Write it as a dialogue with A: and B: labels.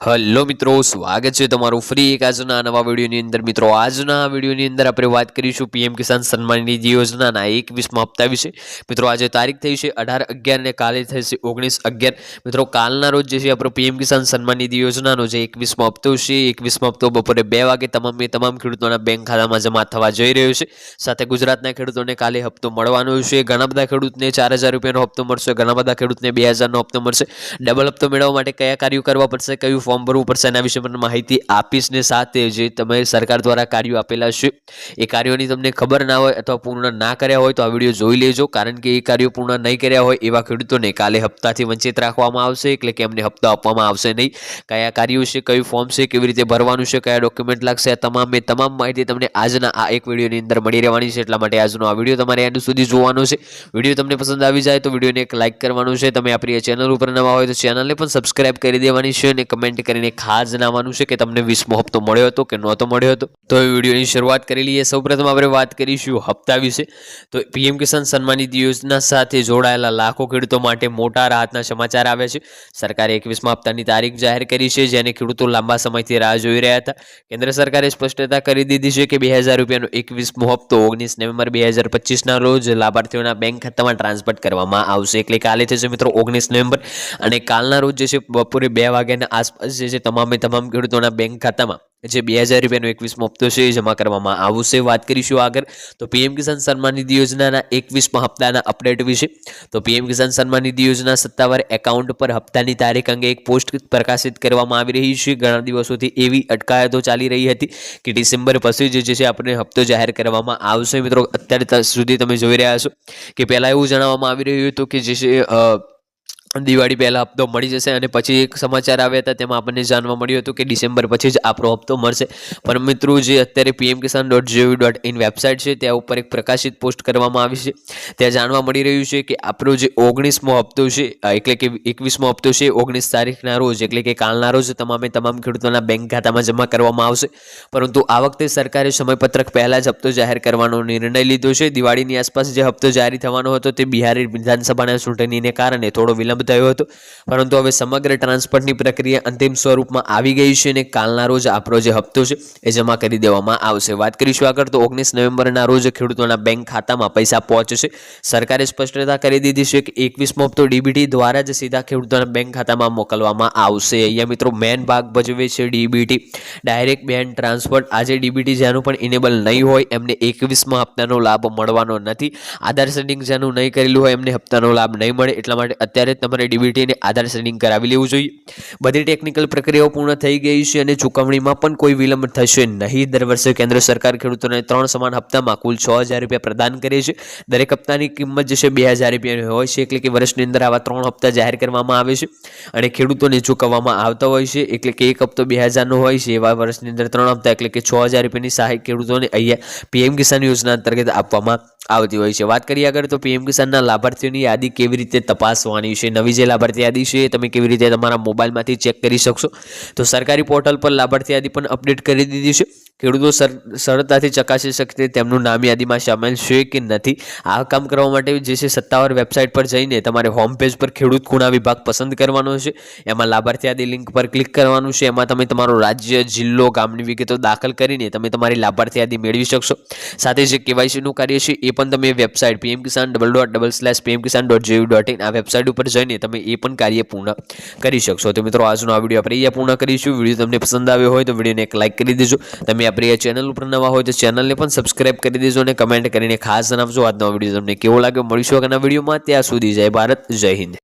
A: Hello મિત્રો, સ્વાગત છે તમારું ફ્રી એક આજના નવા વિડીયોની અંદર. મિત્રો, આજના વિડીયોની અંદર આપણે વાત કરીશું પીએમ કિસાન સન્માન નિધિ યોજનાના એકવીસમાં હપ્તા વિશે. મિત્રો, આજે તારીખ થઈ છે અઢાર અગિયાર ને કાલે થશે ઓગણીસ અગિયાર. મિત્રો, કાલના રોજ જે છે આપણો પીએમ કિસાન સન્માન નિધિ યોજનાનો જે એકવીસમાં હપ્તો છે એકવીસમાં હપ્તો બપોરે બે વાગે તમામ તમામ ખેડૂતોના બેંક ખાતામાં જમા થવા જઈ રહ્યો છે. સાથે ગુજરાતના ખેડૂતોને કાલે હપ્તો મળવાનો છે. ઘણા બધા ખેડૂતને ચાર હજાર રૂપિયાનો હપ્તો મળશે, ઘણા બધા ખેડૂતને બે હજારનો હપ્તો મળશે. ડબલ હપ્તો મેળવવા માટે કયા કાર્યો કરવા પડશે, કયું ફોર્મ ભરવું પડશે એના વિશે પણ માહિતી આપીશ ને સાથે જે તમે સરકાર દ્વારા કાર્યો આપેલા છે, એ કાર્યોની તમને ખબર ના હોય અથવા પૂર્ણ ના કર્યા હોય તો આ વીડિયો જોઈ લેજો. કારણ કે એ કાર્યો પૂર્ણ નહીં કર્યા હોય એવા ખેડૂતોને કાલે હપ્તાથી વંચિત રાખવામાં આવશે, એટલે કે એમને હપ્તા આપવામાં આવશે નહીં. કયા કાર્યો છે, કયું ફોર્મ છે, કેવી રીતે ભરવાનું છે, કયા ડોક્યુમેન્ટ લાગશે, આ તમામે તમામ માહિતી તમને આજના આ એક વિડીયોની અંદર મળી રહેવાની છે, એટલા માટે આજનો આ વીડિયો તમારે એન્ડ સુધી જોવાનો છે. વીડિયો તમને પસંદ આવી જાય તો વિડીયોને એક લાઇક કરવાનું છે. તમે આપણી ચેનલ ઉપર નવા હોય તો ચેનલને પણ સબસ્ક્રાઇબ કરી દેવાની છે અને કમેન્ટ કરીને ખાસ જણાવવાનું છે કે તમને વીસમો હપ્તો મળ્યો હતો કે નહોતો મળ્યો હતો? તો એ વિડીયોની શરૂઆત કરી લઈએ. સૌપ્રથમ આપણે વાત કરીશું હપ્તા વિશે. તો પીએમ કિસાન સન્માનિધિ યોજના સાથે જોડાયેલા લાખો ખેડૂતો માટે મોટા રાહતના સમાચાર આવ્યા છે. સરકારે એકવીસમાં હપ્તાની તારીખ જાહેર કરી છે, જેને ખેડૂતો લાંબા સમયથી રાહ જોઈ રહ્યા હતા. કેન્દ્ર સરકારે સ્પષ્ટતા કરી દીધી છે કે બે હજાર રૂપિયાનો એકવીસમો હપ્તો ઓગણીસ નવેમ્બર બે હજાર પચીસના રોજ લાભાર્થીઓના બેંક ખાતામાં ટ્રાન્સફર કરવામાં આવશે. એટલે કાલે થશે મિત્રો ઓગણીસ નવેમ્બર. અને કાલના રોજ જે છે બપોરે બે વાગ્યાના આસપાસ જે છે તમામે તમામ ખેડૂતોના બેંક ખાતામાં જે બે હજાર રૂપિયાનો એકવીસમો હપ્તો છે, એ જમા કરવામાં આવશે. વાત કરીશું આગળ. તો પીએમ કિસાન સન્માન નિધિ યોજનાના એકવીસમાં હપ્તાના અપડેટ વિશે. તો પીએમ કિસાન સન્માન નિધિ યોજના સત્તાવાર એકાઉન્ટ પર હપ્તાની તારીખ અંગે એક પોસ્ટ પ્રકાશિત કરવામાં આવી રહી છે. ઘણા દિવસોથી એવી અટકાયતો ચાલી રહી હતી કે ડિસેમ્બર પછી જે છે આપણે હપ્તો જાહેર કરવામાં આવશે. મિત્રો, અત્યારે સુધી તમે જોઈ રહ્યા છો કે પહેલાં એવું જણાવવામાં આવી રહ્યું હતું કે જે છે દિવાળી પહેલાં હપ્તો મળી જશે અને પછી એક સમાચાર આવ્યા હતા, તેમાં આપણને જાણવા મળ્યું હતું કે ડિસેમ્બર પછી જ આપણો હપ્તો મળશે. પણ મિત્રો, જે અત્યારે PM Kisan dot gov dot in website છે, ત્યાં ઉપર એક પ્રકાશિત પોસ્ટ કરવામાં આવી છે. ત્યાં જાણવા મળી રહ્યું છે કે આપણો જે ઓગણીસમો હપ્તો છે એટલે કે એકવીસમો હપ્તો છે ઓગણીસ તારીખના રોજ, એટલે કે કાલના રોજ તમામે તમામ ખેડૂતોના બેંક ખાતામાં જમા કરવામાં આવશે. પરંતુ આ વખતે સરકારે સમયપત્રક પહેલાં જ હપ્તો જાહેર કરવાનો નિર્ણય લીધો છે. દિવાળીની આસપાસ જે હપ્તો જારી થવાનો હતો, તે બિહારી વિધાનસભાના ચૂંટણીને કારણે થોડો વિલંબ થયો હતો. પરંતુ હવે સમગ્ર ટ્રાન્સફરની પ્રક્રિયા અંતિમ સ્વરૂપમાં આવી ગઈ છે અને કાલના રોજ આપણો જે હપ્તો છે એ જમા કરી દેવામાં આવશે. વાત કરીશું આગળ તો ઓગણીસ નવેમ્બરના રોજ ખેડૂતોના બેંક ખાતામાં પૈસા પહોંચશે. સરકારે સ્પષ્ટતા કરી દીધી છે કે એકવીસમો હપ્તો ડીબીટી દ્વારા જ સીધા ખેડૂતોના બેંક ખાતામાં મોકલવામાં આવશે. અહીંયા મિત્રો મેન ભાગ ભજવે છે ડીબીટી. ડાયરેક્ટ બેન ટ્રાન્સફર આજે ડીબીટી જેનું પણ ઇનેબલ નહીં હોય એમને એકવીસમાં હપ્તાનો લાભ મળવાનો નથી. આધાર સેટિંગ જેનું નહીં કરેલું હોય એમને હપ્તાનો લાભ નહીં મળે. એટલા માટે અત્યારે તમારે ડીબીટીને આધાર સેટિંગ કરાવી લેવું જોઈએ. બધી ટેકનિકલ પ્રક્રિયાઓ પૂર્ણ થઈ ગઈ છે અને ચૂકવણીમાં પણ કોઈ વિલંબ થશે નહીં. દર વર્ષે કેન્દ્ર સરકાર ખેડૂતોને ત્રણ સમાન હપ્તામાં કુલ છ હજાર રૂપિયા પ્રદાન કરે છે. દરેક હપ્તાની કિંમત જે છે બે હજાર રૂપિયાની હોય છે, એટલે કે વર્ષની અંદર આવા ત્રણ હપ્તા જાહેર કરવામાં આવે છે અને ખેડૂતોને ચૂકવવામાં આવતા હોય છે. એટલે કે એક હપ્તો બે હજારનો હોય છે, એવા વર્ષની અંદર ત્રણ હપ્તા, એટલે કે છ હજાર રૂપિયાની સહાય ખેડૂતોને અહીંયા પીએમ કિસાન યોજના અંતર્ગત આપવામાં આવતી હોય છે. વાત કરીએ આગળ તો પીએમ કિસાનના લાભાર્થીઓની યાદી કેવી રીતે તપાસવાની છે? નવી જે લાભાર્થી યાદી છે તમે કેવી રીતે તમારા મોબાઈલમાંથી ચેક કરી શકશો? તો સરકારી પોર્ટલ પર લાભાર્થી યાદી પણ અપડેટ કરી દીધી છે. ખેડૂતો સરળતાથી ચકાસી શકશે તેમનું નામ યાદીમાં સામેલ છે કે નથી. આ કામ કરવા માટે જે છે સત્તાવાર વેબસાઇટ પર જઈને તમારે હોમ પેજ પર ખેડૂત ખૂણા વિભાગ પસંદ કરવાનો છે. એમાં લાભાર્થી યાદી લિંક પર ક્લિક કરવાનું છે. એમાં તમે તમારો રાજ્ય, જિલ્લો, ગામની વિગતો દાખલ કરીને તમે તમારી લાભાર્થી યાદી મેળવી શકશો. સાથે જે કેવાયસીનું કાર્ય છે એ પણ તમે website PM Kisan double dot double slash PM Kisan dot gov dot in આ વેબસાઇટ ઉપર જઈને તમે એ પણ કાર્ય પૂર્ણ કરી શકશો. તો મિત્રો, આજનો આ વીડિયો આપણે અહીંયા પૂર્ણ કરીશું. વીડિયો તમને પસંદ આવ્યો હોય તો વિડીયોને એક લાઇક કરી દેજો. તમે આપણી આ ચેનલ ઉપર નવા હોય તો ચેનલને પણ સબસ્ક્રાઇબ કરી દેજો અને કમેન્ટ કરીને ખાસ જણાવજો. આજનો વીડિયો તમને કેવો લાગ્યો? મળીશું આગળના વિડીયોમાં ત્યાં સુધી જય ભારત, જય હિન્દ.